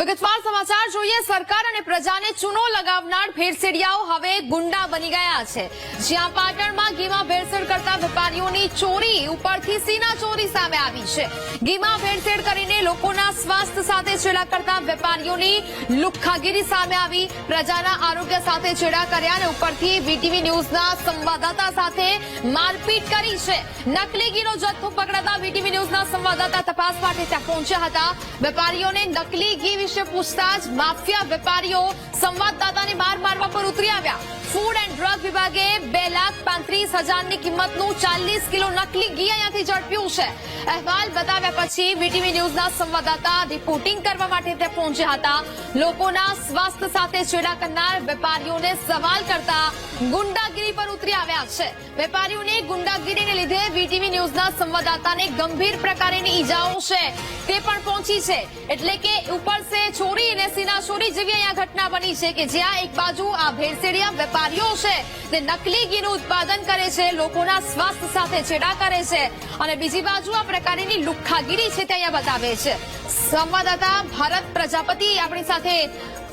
વિગતવાર સમાચાર જોઈએ, સરકાર અને પ્રજાને ચૂનો લગાવનાર ભેળસેડિયાઓ હવે ગુંડા બની ગયા છે. જ્યાં પાટણમાં ઘીમાં ભેળસેળ કરતા વેપારીઓની ચોરી ઉપરથી સીના ચોરી સામે આવી છે. ઘીમાં ભેળસેળ કરીને લોકોના સ્વાસ્થ્ય સાથે છેડા કરતા વેપારીઓની લુખ્ખાગીરી સામે આવી. પ્રજાના આરોગ્ય સાથે છેડા કર્યા અને ઉપરથી વીટીવી ન્યૂઝના સંવાદદાતા સાથે મારપીટ કરી છે. નકલી ઘીનો જથ્થો પકડાતા વીટીવી ન્યૂઝના સંવાદદાતા તપાસ માટે ત્યાં પહોંચ્યા હતા. વેપારીઓને નકલી ઘી વિશે પૂછતા માફિયા વેપારીઓ સંવાદદાતાને માર મારવા પર ઉતરી આવ્યા. ફૂડ એન્ડ ડ્રગ વિભાગે બે લાખ પાંત્રીસ હજારની કિંમતનું ચાલીસ કિલો નકલી ઘી અહીંયાથી ઝડપ્યું છે. અહેવાલ બતાવ્યા પછી વીટીવી ન્યૂઝના સંવાદદાતા રિપોર્ટિંગ કરવા માટે ત્યાં પહોંચ્યા હતા. લોકોના સ્વાસ્થ્ય સાથે છેડા કરનાર વેપારીઓને સવાલ કરતા ગુંડાગીરી પર ઉતરી આવ્યા છે. વેપારીઓની ગુંડાગીરીને લીધે વીટીવી ન્યૂઝના સંવાદદાતાને ગંભીર પ્રકારની ઈજાઓ છે. તે પણ પહોંચી છે. એટલે કે ઉપર સે ચોરી અને સીના ચોરી જેવી અહીંયા ઘટના બની છે કે જ્યાં એક બાજુ આ ભેળસેડિયા વેપારીઓ છે તે નકલી ઘીનું ઉત્પાદન કરે છે, લોકોના સ્વાસ્થ્ય સાથે છેડા કરે છે અને બીજી બાજુ આ પ્રકારની લુખ્ખાગીરી છે તે અહીંયા બતાવે છે. સંવાદદાતા ભારત પ્રજાપતિ આપણી સાથે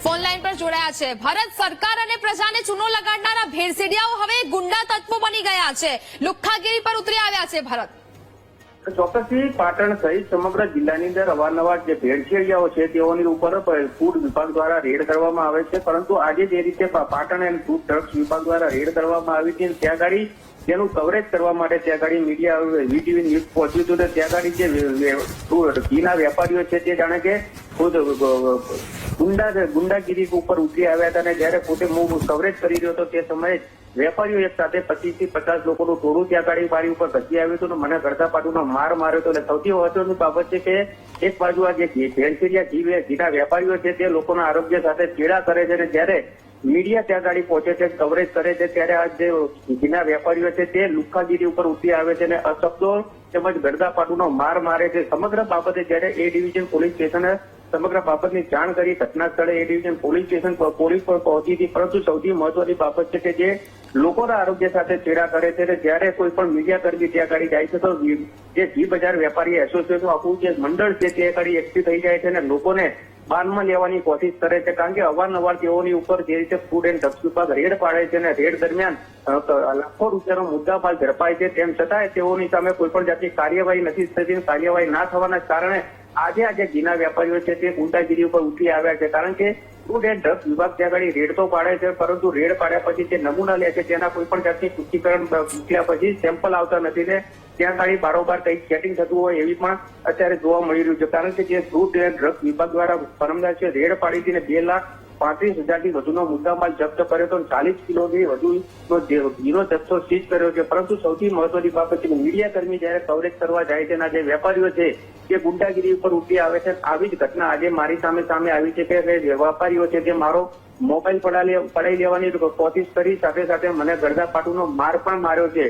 ફોન લાઈન પર જોડાયા છે. ભારત સરકાર અને પ્રજાને ચૂનો લગાડનારા ભેળસેડિયાઓ હવે ગુંડા તત્વો બની ગયા છે. લુખ્ખાગીરી પર ઉતરી આવ્યા છે ભારત. ચોક્કસથી પાટણ સહિત સમગ્ર જિલ્લાની અંદર અવારનવાર જે ભેળસેળિયાઓ છે તેઓની ઉપર ફૂડ વિભાગ દ્વારા રેડ કરવામાં આવે છે. પરંતુ આજે જે રીતે પાટણ એન્ડ ફૂડ ડ્રગ્સ વિભાગ દ્વારા રેડ કરવામાં આવી હતી ત્યાં ગાડી તેનું કવરેજ કરવા માટે ત્યાં ગાડી મીડિયા વીટીવી ન્યૂઝ પહોંચ્યું હતું. ત્યાં ગાડી જે ઘીના વેપારીઓ છે તે જાણે કે ખુદ ગુંડા ગુંડાગીરી ઉપર ઉતરી આવ્યા હતા અને જયારે પોતે હું કવરેજ કરી રહ્યો હતો તે સમયે વેપારીઓ એક સાથે પચીસથી પચાસ લોકોનું ટોળું ત્યાં ગાડી મારી ઉપર ઘસી આવ્યું હતું અને મને ગળતા પાટુનો માર માર્યો હતો. એટલે સૌથી મહત્વની બાબત છે કે એક બાજુ આ જે ભેળસેરિયા જીવે ઘીના વેપારીઓ છે તે લોકોના આરોગ્ય સાથે ચેડા કરે છે અને જ્યારે મીડિયા ત્યાં ગાડી પહોંચે છે કવરેજ કરે છે, ત્યારે આ જે ઘીના વેપારીઓ છે તે લુખ્ખાગીરી ઉપર ઉતરી આવે છે અને અશબ્દો તેમજ ગરદા પાટુનો માર મારે છે. સમગ્ર બાબતે જ્યારે એ ડિવિઝન પોલીસ સ્ટેશને સમગ્ર બાબતની જાણ કરી ઘટના સ્થળે એ ડિવિઝન પોલીસ સ્ટેશન પર પોલીસ પર પહોંચી હતી. પરંતુ સૌથી મહત્વની બાબત છે કે જે લોકોના આરોગ્ય સાથે ચેડા કરે છે જયારે કોઈ પણ મીડિયા કર્મી ત્યાં ગાડી જાય છે, તો જે જી બજાર વેપારી એસોસિએશન આખું જે મંડળ છે, તે ગાડી એકઠી થઈ જાય છે અને લોકોને બાનમાં લેવાની કોશિશ કરે છે. કારણ કે અવારનવાર તેઓની ઉપર જે રીતે ફૂડ એન્ડ ડ્રગ્સ વિભાગ રેડ પાડે છે અને રેડ દરમિયાન લાખો રૂપિયાનો મુદ્દામાલ ઝડપાય છે. તેમ છતાંય તેઓની સામે કોઈ પણ જાતની કાર્યવાહી નથી થતી કાર્યવાહી ના થવાના કારણે આજે આજે ઘીના વેપારીઓ છે તે ગુંડાગીરી ઉપર ઉતરી આવ્યા છે. કારણ કે ફૂડ એન્ડ ડ્રગ્સ વિભાગ ત્યાં આગળ રેડ તો પાડે છે, પરંતુ રેડ પાડ્યા પછી જે નમૂના લે છે તેના કોઈ પણ જાતની પુષ્ટિકરણ મૂક્યા પછી સેમ્પલ આવતા નથી ને ત્યાં ખાલી બારોબાર કંઈક સેટિંગ થતું હોય એવી પણ અત્યારે જોવા મળી રહ્યું છે. કારણ કે જે ફૂડ એન્ડ ડ્રગ્સ વિભાગ દ્વારા પરમદાર છે, રેડ પાડી હતી બે લાખ પાંત્રીસ હજારથી વધુનો મુદ્દામાલ જપ્ત કર્યો હતો ચાલીસ કિલોથી વધુનો ઘીનો જથ્થો સીઝ કર્યો છે. પરંતુ સૌથી મહત્વની બાબત છે કે મીડિયા કર્મી જયારે કવરેજ કરવા જાય છે જે વેપારીઓ છે જે ગુંડાગીરી ઉપર ઉઠી આવે છે આવી જ ઘટના આજે મારી સામે સામે આવી છે કે વેપારીઓ છે તે મારો મોબાઈલ પડાવી લેવાની કોશિશ કરી સાથે સાથે મને ગરદા પાટુનો માર પણ માર્યો છે.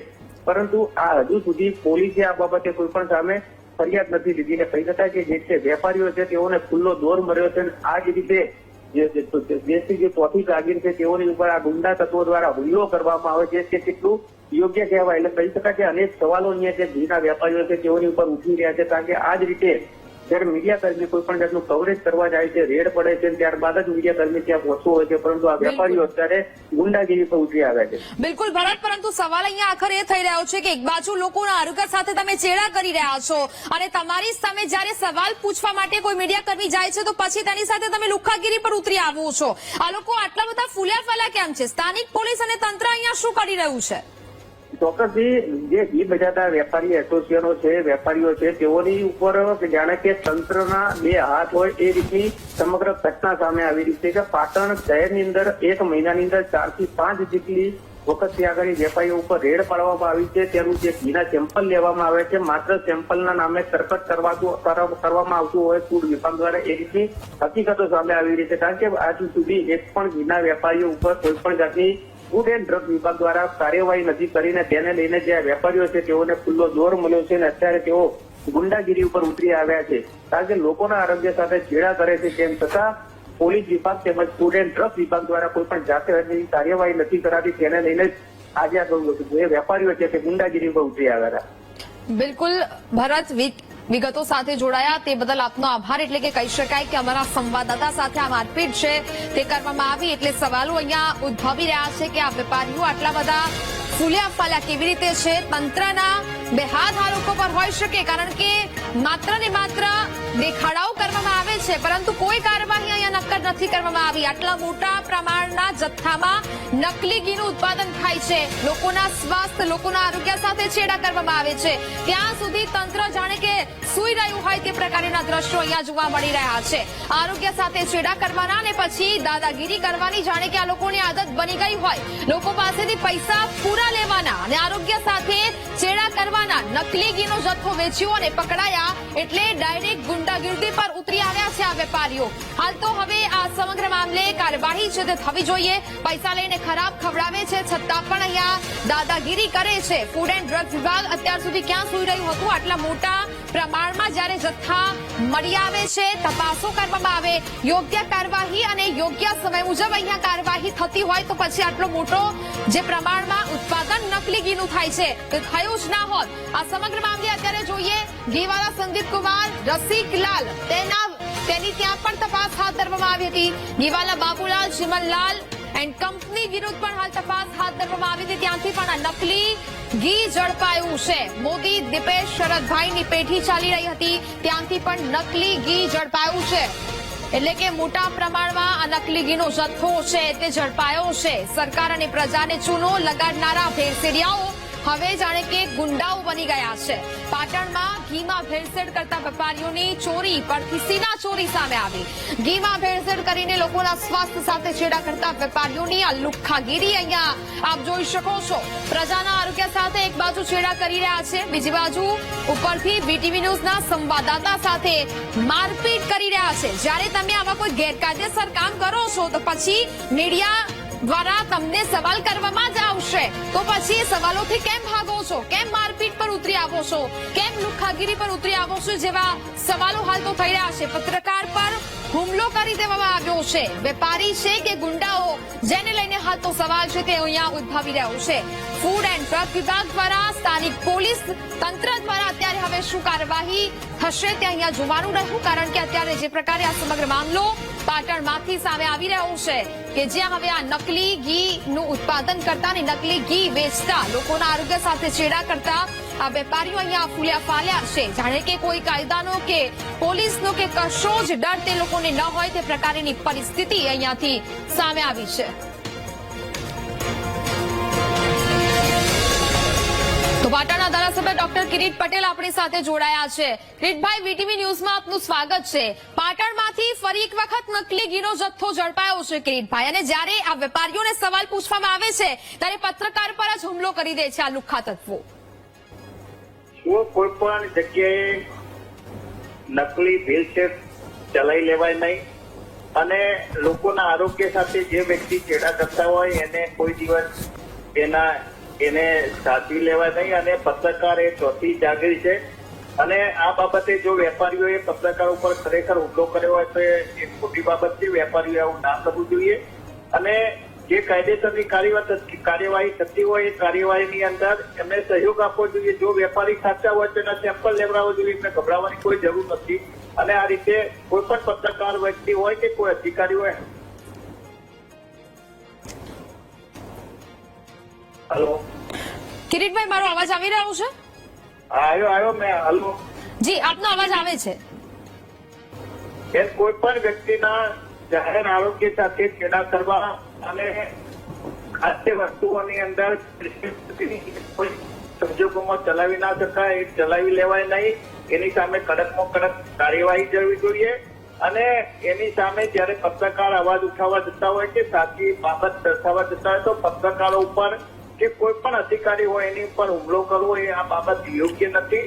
પરંતુ આ હજુ સુધી પોલીસે આ બાબતે કોઈ પણ સામે ફરિયાદ નથી લીધી. ને કહી શકાય કે જે છે વેપારીઓ છે તેઓને ખુલ્લો દોર મળ્યો છે આ જ રીતે દેશની જે ચોથી જાગીર છે, તેઓની ઉપર આ ગુંડા તત્વો દ્વારા હુમલો કરવામાં આવે છે તે કેટલું યોગ્ય કહેવાય. એટલે કહી શકાય કે અનેક સવાલો અહીંયા જે ઘીના વેપારીઓ છે, તેઓની ઉપર ઉઠી રહ્યા છે, કારણ કે આ જ રીતે જયારે મીડિયાકર્મી કોઈ પણ જાતનું કવરેજ કરવા જાય છે રેડ પડે છે ત્યારબાદ જ મીડિયા કર્મી ત્યાં પહોંચવું હોય છે પરંતુ આ વેપારીઓ અત્યારે ગુંડાગીરી પર ઉતરી આવ્યા છે. બિલકુલ ભરત પરંતુ સવાલ અહીંયા આખર એ થઈ રહ્યો છે કે એક બાજુ લોકોના આરોગ્ય સાથે તમે ચેડા કરી રહ્યા છો અને તમારી સામે જ્યારે સવાલ પૂછવા માટે કોઈ મીડિયા કર્મી જાય છે તો પછી તેની સાથે તમે લુખાગીરી પર ઉતરી આવો છો. આ લોકો આટલા બધા ફૂલ્યા ફાલ્યા કેમ છે? સ્થાનિક પોલીસ અને તંત્ર અહીંયા શું કરી રહ્યું છે? ચોક્કસથી જે ઈ બજાતા વેપારી એસોસિએશનો છે, વેપારીઓ છે, તેઓની ઉપર જાણે કે તંત્રના બે હાથ હોય એ રીતની સમગ્ર ઘટના સામે આવી રહી છે કે પાટણ શહેરની અંદર એક મહિનાની અંદર ચાર પાંચ જેટલી વખત ત્યાં આગળ વેપારીઓ ઉપર રેડ પાડવામાં આવી છે. તેનું જે ઘીના સેમ્પલ લેવામાં આવે છે, માત્ર સેમ્પલના નામે કરવાતું કરવામાં આવતું હોય ફૂડ વિભાગ દ્વારા એ રીતની હકીકતો સામે આવી રહી છે. કારણ કે આજ સુધી એક પણ ઘીના વેપારીઓ ઉપર કોઈ પણ જાતની ફૂડ એન્ડ ડ્રગ વિભાગ દ્વારા કાર્યવાહી નથી કરીને તેને લઈને જે વેપારીઓ છે, તેઓને ખુલ્લો દોર મળ્યો છે અને અત્યારે તેઓ ગુંડાગીરી ઉપર ઉતરી આવ્યા છે. કારણ કે લોકોના આરોગ્ય સાથે છેડા કરે છે, તેમ છતાં પોલીસ વિભાગ તેમજ ફૂડ એન્ડ ડ્રગ વિભાગ દ્વારા કોઈ પણ જાતે કાર્યવાહી નથી કરાતી તેને લઈને આજે આ જે વેપારીઓ છે, તે ગુંડાગીરી ઉપર ઉતરી આવ્યા હતા. બિલકુલ, ભરત વિગતો સાથે જોડાયા. તે બદલ આપનો આભાર. એટલે કે કહી શકાય કે અમારા સંવાદદાતા સાથે આ મારપીટ છે તે કરવામાં આવી. એટલે સવાલો અહીંયા ઉદ્ભવી રહ્યા છે કે આ વેપારીઓ આટલા બધા ફૂલ્યા ફાલ્યા કેવી રીતે છે? તંત્રના બે હાથ આ લોકો પર હોઈ શકે, કારણ કે માત્ર ને માત્ર દેખાડાઓ કરવામાં આવે છે, પરંતુ કોઈ કાર્યવાહી અહીંયા નક્કર નથી કરવામાં આવી. આટલા મોટા પ્રમાણના જથ્થામાં નકલી ઘીનું ઉત્પાદન થાય છે. લોકોના સ્વાસ્થ્ય, લોકોના આરોગ્ય સાથે છેડા કરવામાં આવે છે. ત્યાં સુધી તંત્ર જાણે કે સુઈ રહ્યું હોય તે પ્રકારના દ્રશ્યો અહીંયા જોવા મળી રહ્યા છે. આરોગ્ય સાથે છેડા કરવાના અને પછી દાદાગીરી કરવાની જાણે કે આ લોકોની આદત બની ગઈ હોય. લોકો પાસેથી પૈસા પૂરા લેવાના અને આરોગ્ય સાથે છેડા કરવાના નકલી ઘીનો જથ્થો વેચ્યો અને પકડાયા એટલે ડાયરેક્ટ ગુંડાગીર્દી પર ઉતરી આવ્યા છે આ વેપારીઓ. હાલ તો હવે આ સમગ્ર મામલે કાર્યવાહી છે તે થવી જોઈએ. પૈસા લઈને ખરાબ ખવડાવે છે છતાં પણ અહીંયા દાદાગીરી કરે છે. ફૂડ એન્ડ ડ્રગ્સ વિભાગ અત્યાર સુધી ક્યાં સુઈ રહ્યું હતું? આટલા મોટા પ્રમાણમાં જ્યારે જથ્થા મળી આવે છે, તપાસો કરવામાં આવે. યોગ્ય કાર્યવાહી અને યોગ્ય સમય મુજબ અહીંયા કાર્યવાહી થતી હોય તો પછી આટલો મોટો જે પ્રમાણમાં ઉત્પાદન નકલી ગીનું થાય છે? તે થયું જ ના હોત. આ સમગ્ર મામલે અત્યારે જોઈએ ગેવાલા સંદીપ કુમાર રસિકલાલ તેના તેની ત્યાં પણ તપાસ હાથ ધરવામાં આવી હતી. ગેવાલા બાબુલાલ ચિમનલાલ એન્ડ કંપની વિરુદ્ધ પણ હાલ તપાસ હાથ ધરવામાં આવી હતી. ત્યાંથી પણ આ નકલી ઘી ઝડપાયું છે. મોદી, દીપેશ, શરદભાઈની પેઠી ચાલી રહી હતી. ત્યાંથી પણ નકલી ઘી ઝડપાયું છે. એટલે કે મોટા પ્રમાણમાં આ નકલી ઘીનો જથ્થો છે, તે ઝડપાયો છે. સરકાર અને પ્રજાને ચૂનો લગાડનારા ભેળસેડિયાઓ હવે જાણે કે ગુંડાઓ બની ગયા છે. પાટણમાં ઘીમાં ભેળસેળ કરતા વેપારીઓની ચોરી પરથી સીના ચોરી સામે આવી. ઘીમાં ભેળસેળ કરીને લોકોના સ્વાસ્થ્ય સાથે છેડા કરતા વેપારીઓની આ લુખ્ખાગીરી અહીંયા આપ જોઈ શકો છો. પ્રજાના આરોગ્ય સાથે એક બાજુ છેડા કરી રહ્યા છે, બીજી બાજુ ઉપરથી બીટીવી ન્યૂઝના સંવાદદાતા સાથે મારપીટ કરી રહ્યા છે. જ્યારે તમે આવા કોઈ ગેરકાયદેસર કામ કરો છો, તો પછી મીડિયા દ્વારા તમને સવાલ કરવામાં જ આવશે. તો પછી સવાલોથી કેમ ભાગો છો? કેમ મારપીટ પર ઉતરી આવો છો? કેમ લુખાગીરી પર ઉતરી આવો છો? જેવા સવાલો હાલ તો થઈ રહ્યા છે. પત્રકાર પર હુમલો કરી દેવામાં આવ્યો છે. વેપારી છે કે ગુંડાઓ, જેને લઈને હાલ તો સવાલ છે તે અહીંયા ઉદ્ભવી રહ્યો છે. ફૂડ એન્ડ ડ્રગ વિભાગ દ્વારા સ્થાનિક પોલીસ તંત્ર દ્વારા અત્યારે હવે શું કાર્યવાહી થશે તે અહીંયા જોવાનું રહ્યું, કારણ કે અત્યારે જે પ્રકારે આ સમગ્ર મામલો પાટણમાંથી સામે આવી રહ્યો છે કે જ્યાં હવે આ નકલી ઘીનું ઉત્પાદન કરતા અને નકલી ઘી વેચતા, લોકોના આરોગ્ય સાથે છેડા કરતા વેપારીઓ અહીંયા ફૂલ્યા ફાલ્યા છે. જાણે કે કોઈ કાયદાનો કે પોલીસનો કે કશો જ ડર તે લોકોને ન હોય તે પ્રકારની પરિસ્થિતિ અહીંયાથી સામે આવી છે. પાટણના ધારાસભ્ય ડોક્ટર કિરીટ પટેલ આપણી સાથે જોડાયા છે. કિરીટભાઈ, વીટીવી ન્યૂઝમાં આપનું સ્વાગત છે. પાટણમાંથી ફરી એક વખત નકલી ઘીનો જથ્થો ઝડપાયો છે કિરીટભાઈ. અને જ્યારે આ વેપારીઓને સવાલ પૂછવામાં આવે છે, ત્યારે પત્રકાર પર જ હુમલો કરી દે છે આ લુખ્ખા તત્વો. કોઈ પણ જગ્યાએ નકલી ભેળસેળ ચલાવી લેવાય નહીં. અને લોકોના આરોગ્ય સાથે જે વ્યક્તિ ચેડા કરતા હોય એને કોઈ દિવસ એના, એને સાચવી લેવાય નહીં અને પત્રકાર એ ચોથી જાગરી છે. અને આ બાબતે જો વેપારીઓએ પત્રકાર ઉપર ખરેખર હુમલો કર્યો હોય તો એ ખોટી બાબત છે. વેપારીઓ આવું ના કરવું જોઈએ. અને જે કાયદેસરની કાર્યવાહી થતી હોય એ કાર્યવાહીની અંદર એમને સહયોગ આપવો જોઈએ. જો વેપારી સાચા હોય તો એના સેમ્પલ લેવડાવવા જોઈએ. એમને ગભરાવાની કોઈ જરૂર નથી. અને આ રીતે કોઈ પણ પત્રકાર વ્યક્તિ હોય કે કોઈ અધિકારી હોય. હલો. કિરીટભાઈ મારો અવાજ આવી રહ્યો છે? આવ્યો આવ્યો મેં. હલો. જી આપનો અવાજ આવે છે. એ કોઈ પણ વ્યક્તિના જાહેર આરોગ્ય સાથે છેડા કરવા અને ખાદ્ય વસ્તુઓની અંદર સંજોગોમાં ચલાવી ના શકાય, એ ચલાવી લેવાય નહીં. એની સામે કડકમાં કડક કાર્યવાહી કરવી જોઈએ અને એની સામે જ્યારે પત્રકાર અવાજ ઉઠાવવા જતા હોય કે સાચી બાબત દર્શાવવા જતા હોય તો પત્રકારો ઉપર કે કોઈ પણ અધિકારી હોય એની ઉપર હુમલો કરવો એ આ બાબત યોગ્ય નથી.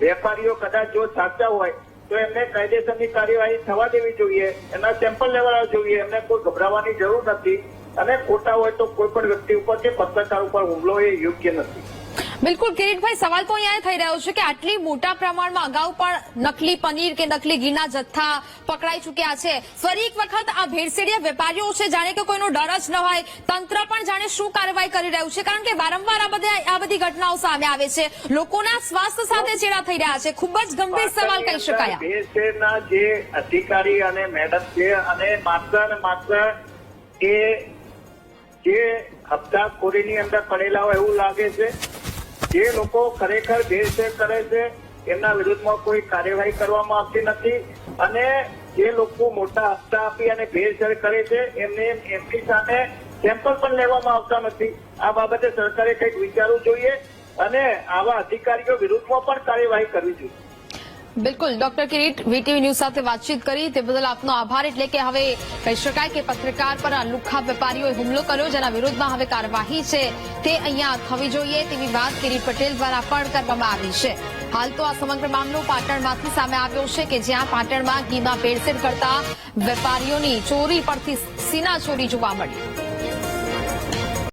વેપારીઓ કદાચ જો સાચા હોય તો એમને કાયદેસરની કાર્યવાહી થવા દેવી જોઈએ એના સેમ્પલ લેવા જોઈએ, એમને કોઈ ગભરાવાની જરૂર નથી. અને ખોટા હોય તો કોઈ પણ વ્યક્તિ ઉપર કે પત્રકાર ઉપર હુમલો એ યોગ્ય નથી. બિલકુલ કિરીટભાઈ સવાલ તો અહીંયા થઈ રહ્યો છે કે આટલી મોટા પ્રમાણમાં અગાઉ પણ નકલી પનીર કે નકલી ઘીના જથ્થા પકડાઈ ચૂક્યા છે. ફરી એક વખત આ ભેળસેડિયા વેપારીઓ છે જાણે કે કોઈનો ડર જ ન હોય. તંત્ર પણ જાણે શું કાર્યવાહી કરી રહ્યું છે કારણ કે વારંવાર આ બધા આ બધી ઘટનાઓ સામે આવે છે. લોકોના સ્વાસ્થ્ય સાથે ચેડા થઈ રહ્યા છે. ખૂબ જ ગંભીર સવાલ કહી શકાય. બે જે અધિકારી અને મેડમ છે અને માત્ર ને માત્ર એ જે હપ્તાખોરીની અંદર પડેલા હોય એવું લાગે છે? જે લોકો ખરેખર ભેળસેળ કરે છે, એમના વિરુદ્ધમાં કોઈ કાર્યવાહી કરવામાં આવતી નથી. અને જે લોકો મોટા હપ્તા આપી અને ભેળસેળ કરે છે, એમને એમની સામે સેમ્પલ પણ લેવામાં આવતા નથી. આ બાબતે સરકારે કંઈક વિચારવું જોઈએ અને આવા અધિકારીઓ વિરુદ્ધમાં પણ કાર્યવાહી કરવી જોઈએ. બિલકુલ. ડોક્ટર કિરીટ, વીટીવી ન્યૂઝ સાથે વાતચીત કરી. તે બદલ આપનો આભાર એટલે કે હવે કહી શકાય કે પત્રકાર પર આ લુખ્ખા વેપારીઓએ હુમલો કર્યો, જેના વિરોધમાં હવે કાર્યવાહી છે. તે અહીંયા થવી જોઈએ તેવી વાત કિરીટ પટેલ દ્વારા પણ કરવામાં આવી છે. હાલ તો આ સમગ્ર મામલો પાટણમાંથી સામે આવ્યો છે કે જ્યાં પાટણમાં ઘીમાં ભેળસેળ કરતા વેપારીઓની ચોરી પરથી સીના ચોરી જોવા મળી.